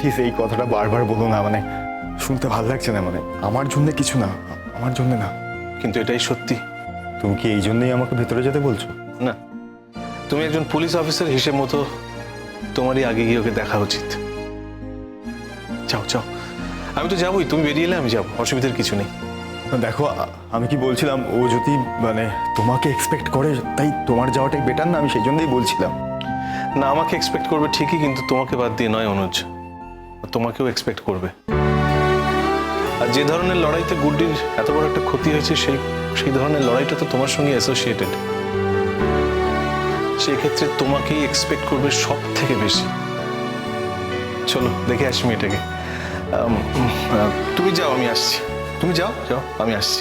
Please এই কথাটা বারবার বলো না মানে শুনতে ভালো লাগছে না মানে আমার জন্য কিছু না আমার জন্য না। কিন্তু এটাই সত্যি। তুমি কি এই জন্যই আমাকে ভেতরে যেতে বলছো? না। তুমি একজন পুলিশ অফিসার হিসেব মতো তোমারই আগে গিয়ে ওকে দেখা উচিত। চাও যাও। আমি তো যাবোই তুমি বেরিয়ে এলে আমি যাব অসুবিধার কিছু নেই। দেখো আমি কি বলছিলাম ও যদি মানে তোমাকে এক্সপেক্ট করে তাই তোমার যাওয়াটাই বেটার না? আমি সেই জন্যই বলছিলাম। না আমাকে এক্সপেক্ট করবে ঠিকই কিন্তু তোমাকে বাদ দিয়ে নয় অনুজ। তোমাকেও এক্সপেক্ট করবে। আর যে ধরনের লড়াইতে গুড্ডির এত বড় একটা ক্ষতি হয়েছে, সেই সেই ধরনের লড়াইটা তো তোমার সঙ্গে অ্যাসোসিয়েটেড সেক্ষেত্রে তোমাকেই এক্সপেক্ট করবে সব থেকে বেশি। চলো, দেখে আসি মেয়েটাকে। তুমি যাও, আমি আসছি। তুমি যাও যাও, আমি আসছি।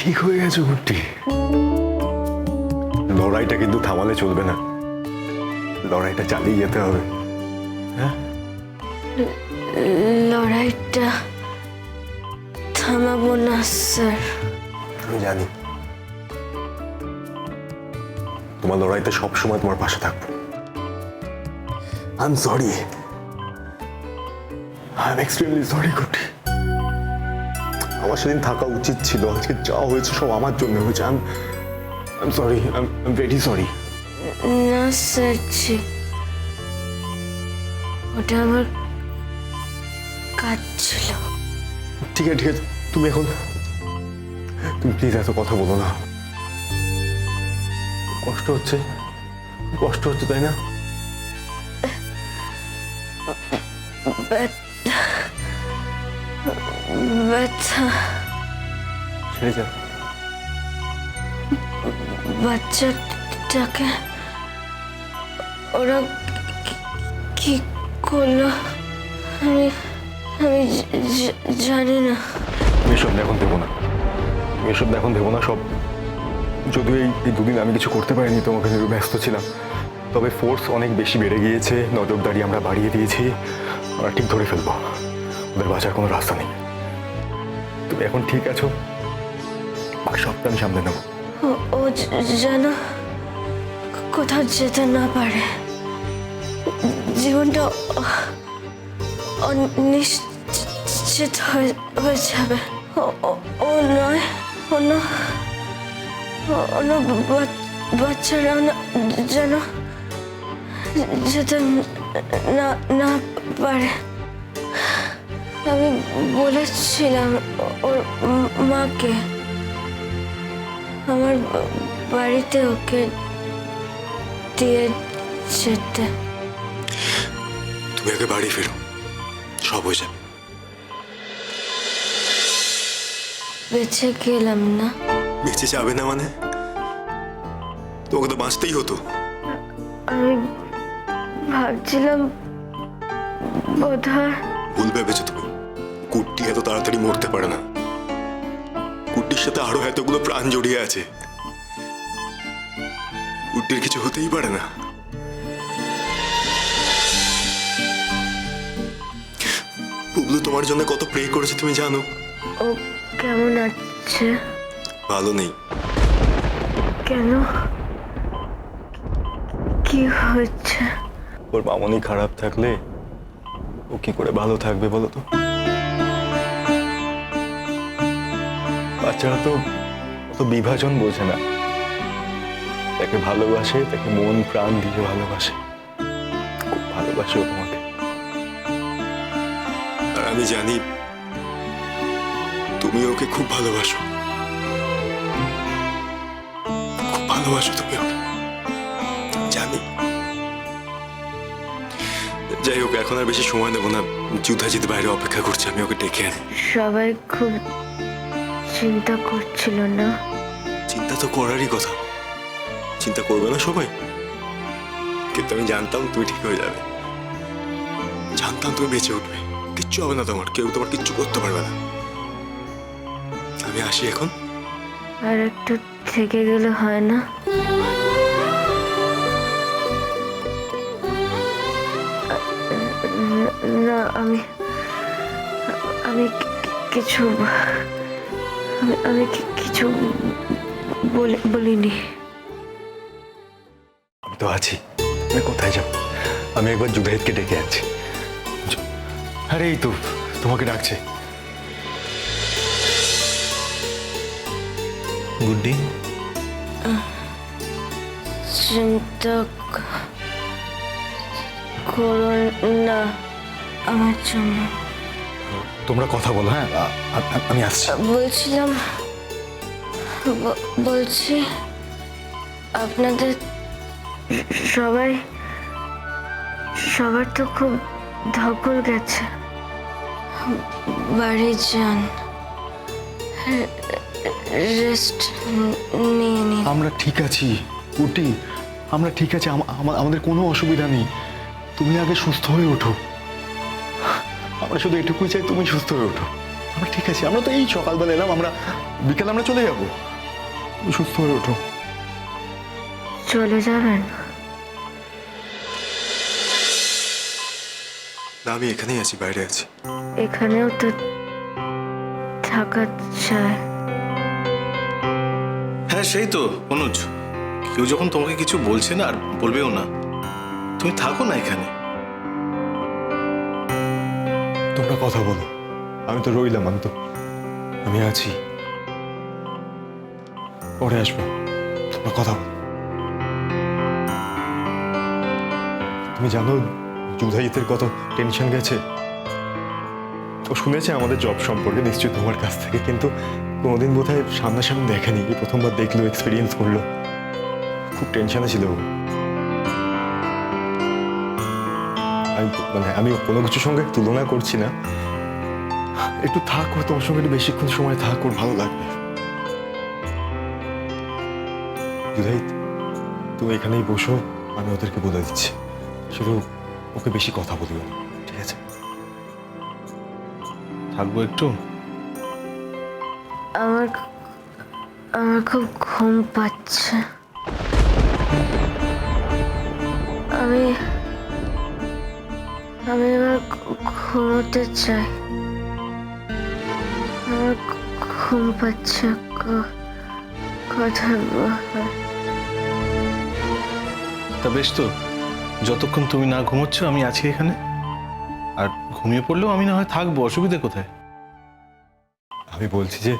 ঠিক হয়ে গেছে কুট্টি লড়াইটা কিন্তু থামালে চলবে না। লড়াইটা চালিয়ে যেতে হবে। লড়াইটা থামাবো না স্যার। আমি জানি। তোমার লড়াইতে সব সময় তোমার পাশে থাকব। I am sorry I am extremely sorry কুটি আমার সেদিন থাকা উচিত ছিল আজকে যা হয়েছে সব আমার জন্য হয়েছে। I am sorry I am very sorry না স্যার ওটা আমার কাজ ছিল। ঠিক আছে ঠিক আছে তুমি এখন তুমি প্লিজ এত কথা বলো না। কষ্ট হচ্ছে কষ্ট হচ্ছে তাই না? ব্যথা ব্যথা ছেড়ে যাও বাচ্চাটাকে ওরা কি- করল? আমি আমি জানি না। এসব এখন দেবো না। এসব এখন দেবো না সব। যদিও এই দুদিন আমি কিছু করতে পারিনি তোমাকে ব্যস্ত ছিলাম। তবে ফোর্স অনেক বেশি বেড়ে গিয়েছে নজরদারি আমরা বাড়িয়ে দিয়েছি আমরা ঠিক ধরে ফেলব। ওদের বাঁচার কোনো রাস্তা নেই। তুমি এখন ঠিক আছো? সবটা আমি সামনে নেব। ও- যেন কোথাও যেতে না পারে। জীবনটা অনিশ্চিত হয়ে যাবে। ও নয় অন্য অন্য বাচ্চারা যেন যেতে না না পারে। আমি বলেছিলাম ওর মাকে। আমার বাড়িতে ওকে দিয়ে যেতে। তুমি আগে বাড়ি ফেরো। সব হয়ে যাবে। বেঁচে গেলাম না। বেঁচে যাবে না মানে? তোকে তো বাঁচতেই হতো। আমি ভাবছিলাম বোধ হয় ভুল ভেবেছো তুমি। কুট্টি এত তাড়াতাড়ি মরতে পারে না। কুট্টির সাথে আরও এতগুলো প্রাণ জড়িয়ে আছে। কুট্টির কিছু হতেই পারে না। বুবলু তোমার জন্য কত প্রে করেছে তুমি জানো? ও কেমন আছে? ভালো নেই। কেন? কি হচ্ছে ওর মামনি খারাপ থাকলে ও কি করে ভালো থাকবে বলো তো? বাচ্চারা তো অত বিভাজন বোঝে না। তাকে ভালোবাসে তাকে মন প্রাণ দিয়ে ভালোবাসে। খুব ভালোবাসে ও তোমাকে। আর আমি জানি তুমি ওকে খুব ভালোবাসো। খুব ভালোবাসো তুমি ওকে। জানি। যাই হোক এখন আর বেশি সময় নেব না। যুদ্ধাজিৎ বাইরে অপেক্ষা করছে আমি ওকে ডেকে আনি। সবাই খুব চিন্তা করছিল না। চিন্তা তো করারই কথা। চিন্তা করবে না সবাই। কিন্তু আমি জানতাম তুমি ঠিক হয়ে যাবে। জানতাম তুমি বেঁচে উঠবে। কিচ্ছু হবে না তোমার। কেউ তোমার কিচ্ছু করতে পারবে না। আমি আসি এখন। আর একটু থেকে গেলে হয় না? না আমি আমি কিছু আমি কিছু বলি- বলিনি। আমি তো আছি। আমি কোথায় যাব? আমি একবার জুবাহিদকে ডেকে আনছি। জ- আরে এই তো তোমাকে ডাকছে। গুড্ডি চিন্তা করো না আমার জন্য। তোমরা কথা বলো হ্যাঁ? আমি আসছি। বলছিলাম বলছি আপনাদের সবাই সবার তো খুব ধকল গেছে। বাড়ি যান। রেস্ট নিয়ে নিন আমরা ঠিক আছি উটি। আমরা ঠিক আছি আমাদের কোনো অসুবিধা নেই। তুমি আগে সুস্থ হয়ে ওঠো। আমরা শুধু এটুকুই চাই তুমি সুস্থ হয়ে ওঠো। আমরা ঠিক আছি আমরা তো এই সকালবেলা এলাম আমরা বিকেল আমরা চলে যাব। তুমি সুস্থ হয়ে ওঠো। চলে যাবেন? না আমি এখানেই আছি বাইরে আছি। এখানেও তো থাকা চায় হ্যাঁ সেই তো অনুজ। কেউ যখন তোমাকে কিছু বলছে না আর বলবেও না। তুমি থাকো না এখানে। তোমরা কথা বলো। আমি তো রইলাম, আমি তো, আমি আছি। পরে আসব। তোমরা কথা বলো। তুমি জানো যুধাজিতের কত টেনশন গেছে? ও শুনেছে আমাদের জব সম্পর্কে নিশ্চয়ই তোমার কাছ থেকে, কিন্তু কোনোদিন বোধহয় সামনাসামনি দেখেনি। প্রথমবার দেখল এক্সপিরিয়েন্স করল। খুব টেনশনে ছিল ও। আমি মানে আমি কোনো কিছুর সঙ্গে তুলনা করছি না। একটু থাক ওর তোমার সঙ্গে একটু বেশিক্ষণ সময় থাক, ওর ভালো লাগবে। তুমি এখানেই বসো, আমি ওদেরকে বলে দিচ্ছি। শুধু ওকে বেশি কথা বলিও না, ঠিক আছে? থাকব একটু? আমার আমার খুব ঘুম পাচ্ছে। আমি ঘুমোতে চাই। আমার ঘুম পাচ্ছে কথা তা বেশ তো। যতক্ষণ তুমি না ঘুমোচ্ছ আমি আছি এখানে। আর ঘুমিয়ে পড়লেও আমি না হয় থাকব। অসুবিধা কোথায়? আমি বলছি যে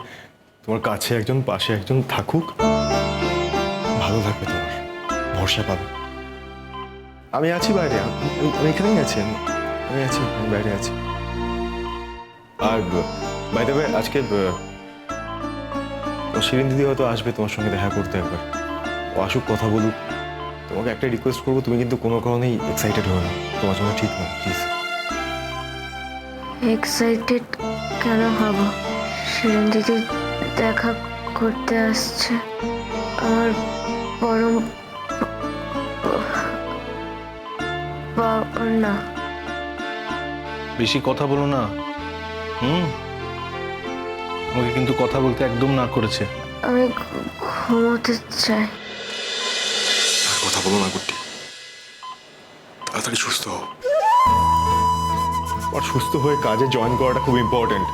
তোমার কাছে একজন পাশে একজন থাকুক। ভালো লাগবে তোমার। ভরসা পাবে। আমি আছি বাইরে। আমি আমি এখানেই আছি আমি। আমি আছি আমি বাইরে আছি। আর বাই দেবে আজকে শিরিন দিদি হয়তো আসবে তোমার সঙ্গে দেখা করতে একবার। ও আসুক কথা বলুক। তোমাকে একটা রিকোয়েস্ট করব তুমি কিন্তু কোনো কারণেই এক্সাইটেড হও না। তোমার জন্য ঠিক না প্লিজ এক্সাইটেড কেন হব? শিরিন দিদি দেখা করতে আসছে। আমার পরম না। বেশি কথা বলো না। হুম? আমাকে কিন্তু কথা বলতে একদম না করেছে। আমি ঘুমোতে চাই। আর কথা বলো না গুড্ডি। তাড়াতাড়ি সুস্থ হও। আর সুস্থ হয়ে কাজে জয়েন করাটা খুব ইম্পর্টেন্ট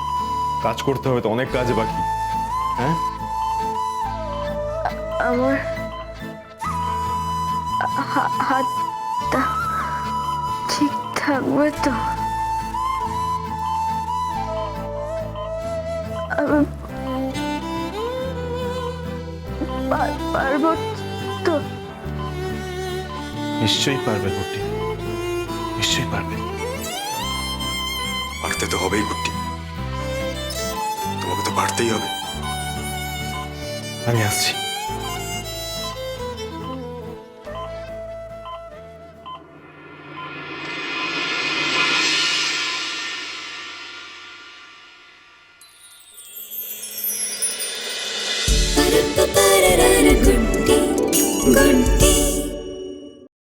কাজ করতে হবে তো অনেক কাজ বাকি। হ্যাঁ? আমার হা- হাতটা ঠিক থাকবে তো? নিশ্চয়ই পারবে গুটি নিশ্চয়ই পারবে। পারতে তো হবেই গুটি তোমাকে তো পারতেই হবে। আমি আসছি।